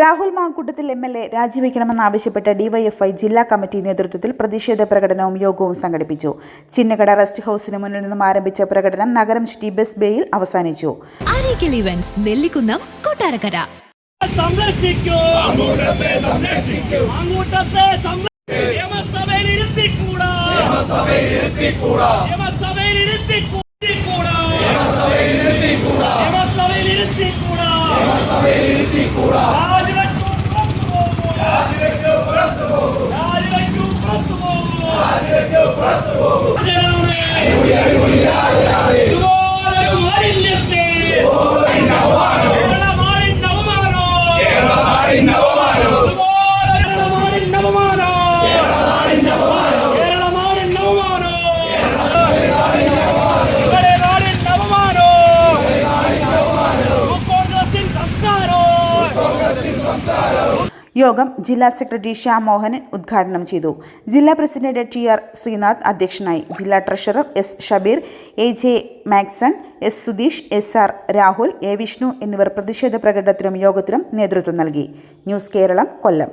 Rahul Mankoottathil M L A രാജിവെക്കണമെന്നാവശ്യപ്പെട്ട് DYFI ജില്ലാ committee നേതൃത്വത്തിൽ പ്രതിഷേധ പ്രകടനവും യോഗവും സംഘടിപ്പിച്ചു. ചിന്നകട റെസ്റ്റ് ഹൌസിന് മുന്നിൽ നിന്നും ആരംഭിച്ച പ്രകടനം നഗരം സിറ്റി ബസ് ബേയിൽ അവസാനിച്ചു. നെല്ലിക്കുന്നം കൊട്ടാരക്കര. സംരക്ഷിക്കൂ. നിയമസഭയിൽ ഇരുത്തിക്കൂടാ. നിയമസഭയിൽ ഇരുത്തിക്കൂടാ. യോഗം ജില്ലാ സെക്രട്ടറി ശ്യാം മോഹനൻ ഉദ്ഘാടനം ചെയ്തു. ജില്ലാ പ്രസിഡന്റ് ടി ആർ ശ്രീനാഥ് അധ്യക്ഷനായി. ജില്ലാ treasurer S Shabeer A J Maxson S Sudheesh S R Rahul A Vishnu എന്നിവർ പ്രതിഷേധ പ്രകടനത്തിനും യോഗത്തിനും നേതൃത്വം നൽകി. ന്യൂസ് കേരളം കൊല്ലം.